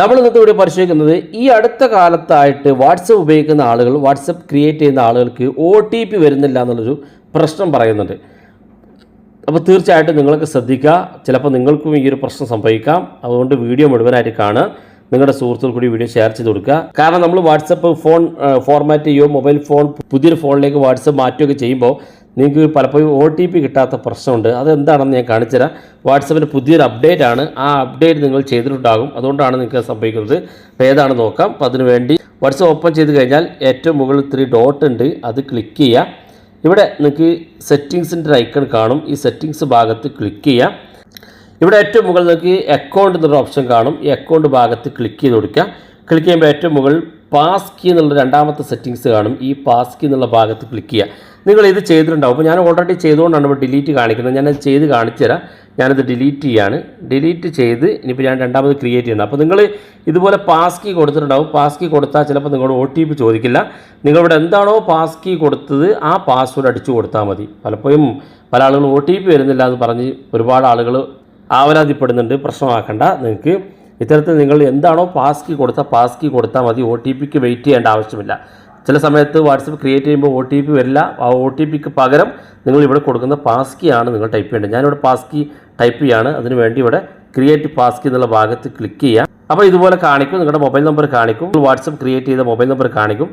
നമ്മൾ ഇന്നത്തെ വീഡിയോ പരിശോധിക്കുന്നത് ഈ അടുത്ത കാലത്തായിട്ട് വാട്സപ്പ് ഉപയോഗിക്കുന്ന ആളുകൾ വാട്സപ്പ് ക്രിയേറ്റ് ചെയ്യുന്ന ആളുകൾക്ക് ഒ ടി പി വരുന്നില്ല എന്നുള്ളൊരു പ്രശ്നം പറയുന്നുണ്ട്. അപ്പോൾ തീർച്ചയായിട്ടും നിങ്ങൾക്ക് ശ്രദ്ധിക്കുക. ചിലപ്പോൾ നിങ്ങൾക്കും ഈ ഒരു പ്രശ്നം സംഭവിക്കാം. അതുകൊണ്ട് വീഡിയോ മുഴുവനായിട്ട് കാണുക. നിങ്ങളുടെ സുഹൃത്തുക്കൾ കൂടി വീഡിയോ ഷെയർ ചെയ്ത് കൊടുക്കുക. കാരണം നമ്മൾ വാട്സപ്പ് ഫോൺ ഫോർമാറ്റ് ചെയ്യുകയോ മൊബൈൽ ഫോൺ പുതിയൊരു ഫോണിലേക്ക് വാട്സപ്പ് മാറ്റുകയൊക്കെ ചെയ്യുമ്പോൾ നിങ്ങൾക്ക് പലപ്പോഴും ഒ ടി പി കിട്ടാത്ത പ്രശ്നമുണ്ട്. അതെന്താണെന്ന് ഞാൻ കാണിച്ചുതരാം. വാട്സപ്പിന്റെ പുതിയൊരു അപ്ഡേറ്റ് ആണ്. ആ അപ്ഡേറ്റ് നിങ്ങൾ ചെയ്തിട്ടുണ്ടാകും. അതുകൊണ്ടാണ് നിങ്ങൾക്ക് സംഭവിക്കുന്നത്. അപ്പോൾ ഏതാണ് നോക്കാം. അപ്പോൾ അതിന് വേണ്ടി വാട്സപ്പ് ഓപ്പൺ ചെയ്ത് കഴിഞ്ഞാൽ ഏറ്റവും മുകളിൽ ത്രീ ഡോട്ട് ഉണ്ട്. അത് ക്ലിക്ക് ചെയ്യുക ഇവിടെ നിങ്ങൾക്ക് സെറ്റിങ്സിന്റെ ഐക്കൺ കാണും. ഈ സെറ്റിങ്സ് ഭാഗത്ത് ക്ലിക്ക് ചെയ്യാം. ഇവിടെ ഏറ്റവും മുകളിൽ നിങ്ങൾക്ക് അക്കൗണ്ട് എന്നൊരു ഓപ്ഷൻ കാണും. ഈ അക്കൗണ്ട് ഭാഗത്ത് ക്ലിക്ക് ചെയ്ത് കൊടുക്കുക ക്ലിക്ക് ചെയ്യുമ്പോൾ ഏറ്റവും മുകളിൽ പാസ് കീ എന്നുള്ള രണ്ടാമത്തെ സെറ്റിങ്സ് കാണും. ഈ പാസ് കീ എന്നുള്ള ഭാഗത്ത് ക്ലിക്ക് ചെയ്യുക. നിങ്ങൾ ഇത് ചെയ്തിട്ടുണ്ടാവും. അപ്പോൾ ഞാൻ ഓൾറെഡി ചെയ്തുകൊണ്ടാണ് ഇപ്പോൾ ഡിലീറ്റ് കാണിക്കുന്നത്. ഞാനത് ചെയ്ത് കാണിച്ചു തരാം. ഞാനത് ഡിലീറ്റ് ചെയ്യാണ്. ഡിലീറ്റ് ചെയ്ത് ഇനിയിപ്പോൾ ഞാൻ രണ്ടാമത് ക്രിയേറ്റ് ചെയ്യുന്നത് അപ്പോൾ നിങ്ങൾ ഇതുപോലെ പാസ് കീ കൊടുത്തിട്ടുണ്ടാവും. പാസ് കീ കൊടുത്താൽ ചിലപ്പോൾ നിങ്ങളോട് ഒ ടി പി ചോദിക്കില്ല. നിങ്ങളിവിടെ എന്താണോ പാസ് കീ കൊടുത്തത് ആ പാസ്വേഡ് അടിച്ചു കൊടുത്താൽ മതി. പലപ്പോഴും പല ആളുകളും ഒ ടി പി വരുന്നില്ല എന്ന് പറഞ്ഞ് ഒരുപാട് ആളുകൾ ആവലാതിപ്പെടുന്നുണ്ട്. പ്രശ്നമാക്കണ്ട. നിങ്ങൾക്ക് ഇത്തരത്തിൽ നിങ്ങൾ എന്താണോ പാസ് കീ കൊടുത്താൽ പാസ് കീ കൊടുത്താൽ മതി ഒ ടി പിക്ക് വെയിറ്റ് ചെയ്യേണ്ട ആവശ്യമില്ല. ചില സമയത്ത് വാട്സപ്പ് ക്രിയേറ്റ് ചെയ്യുമ്പോൾ ഒ ടി പി വരില്ല. ആ ഒ ടി പിക്ക് പകരം നിങ്ങൾ ഇവിടെ കൊടുക്കുന്ന പാസ് കീ ആണ് നിങ്ങൾ ടൈപ്പ് ചെയ്യേണ്ടത്. ഞാനിവിടെ പാസ് കീ ടൈപ്പ് ചെയ്യാണ്. അതിന് വേണ്ടി ഇവിടെ ക്രിയേറ്റ് പാസ് കീ എന്നുള്ള ഭാഗത്ത് ക്ലിക്ക് ചെയ്യാം. അപ്പോൾ ഇതുപോലെ കാണിക്കും. നിങ്ങളുടെ മൊബൈൽ നമ്പർ കാണിക്കും. വാട്സപ്പ് ക്രിയേറ്റ് ചെയ്ത മൊബൈൽ നമ്പർ കാണിക്കും.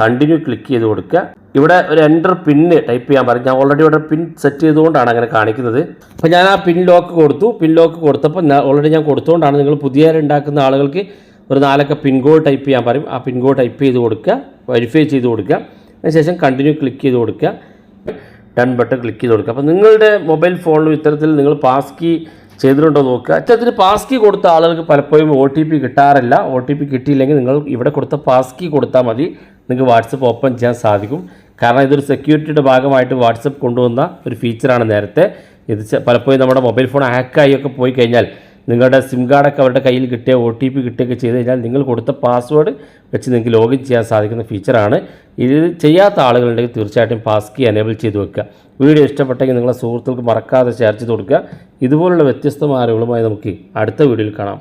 കണ്ടിന്യൂ ക്ലിക്ക് ചെയ്ത് കൊടുക്കുക. ഇവിടെ ഒരു എന്റർ പിന്ന് ടൈപ്പ് ചെയ്യാൻ പറയും. ഞാൻ ഓൾറെഡി ഇവിടെ പിൻ സെറ്റ് ചെയ്തുകൊണ്ടാണ് അങ്ങനെ കാണിക്കുന്നത്. അപ്പോൾ ഞാൻ ആ പിൻ ലോക്ക് കൊടുത്തു. പിൻ ലോക്ക് കൊടുത്തപ്പോൾ ഓൾറെഡി ഞാൻ കൊടുത്തുകൊണ്ടാണ് നിങ്ങൾ പുതിയ ഉണ്ടാക്കുന്ന ആളുകൾക്ക് ഒരു നാലൊക്കെ പിൻ കോഡ് ടൈപ്പ് ചെയ്യാൻ പറയും. ആ പിൻ കോഡ് ടൈപ്പ് ചെയ്ത് കൊടുക്കുക. വെരിഫൈ ചെയ്ത് കൊടുക്കുക. അതിനുശേഷം കണ്ടിന്യൂ ക്ലിക്ക് ചെയ്ത് കൊടുക്കുക. ഡൺ ബട്ടൺ ക്ലിക്ക് ചെയ്ത് കൊടുക്കുക. അപ്പോൾ നിങ്ങളുടെ മൊബൈൽ ഫോണിൽ ഇത്തരത്തിൽ നിങ്ങൾ പാസ് കീ ചെയ്തിട്ടുണ്ടോ നോക്കുക. അച്ഛത്തിന് പാസ് കീ കൊടുത്ത ആളുകൾക്ക് പലപ്പോഴും ഒ ടി പി കിട്ടാറില്ല. ഒ ടി പി കിട്ടിയില്ലെങ്കിൽ നിങ്ങൾ ഇവിടെ കൊടുത്ത പാസ് കീ കൊടുത്താൽ മതി. നിങ്ങൾക്ക് വാട്സപ്പ് ഓപ്പൺ ചെയ്യാൻ സാധിക്കും. കാരണം ഇതൊരു സെക്യൂരിറ്റിയുടെ ഭാഗമായിട്ട് വാട്സപ്പ് കൊണ്ടുവന്ന ഒരു ഫീച്ചറാണ് നേരത്തെ. ഇത് പലപ്പോഴും നമ്മുടെ മൊബൈൽ ഫോൺ ഹാക്കായി ഒക്കെ പോയി കഴിഞ്ഞാൽ നിങ്ങളുടെ സിം കാർഡൊക്കെ അവരുടെ കയ്യിൽ കിട്ടിയ ഒ ടി പി കിട്ടുകയൊക്കെ ചെയ്ത് കഴിഞ്ഞാൽ നിങ്ങൾ കൊടുത്ത പാസ്വേഡ് വെച്ച് നിങ്ങൾക്ക് ലോഗിൻ ചെയ്യാൻ സാധിക്കുന്ന ഫീച്ചറാണ് ഇത് ചെയ്യാത്ത ആളുകളുണ്ടെങ്കിൽ തീർച്ചയായിട്ടും പാസ് കീ എനേബിൾ ചെയ്ത് വെക്കുക. വീഡിയോ ഇഷ്ടപ്പെട്ടെങ്കിൽ നിങ്ങളുടെ സുഹൃത്തുക്കൾക്ക് മറക്കാതെ ഷെയർ കൊടുക്കുക. ഇതുപോലുള്ള വ്യത്യസ്തമായ അറിവുകളുമായി നമുക്ക് അടുത്ത വീഡിയോയിൽ കാണാം.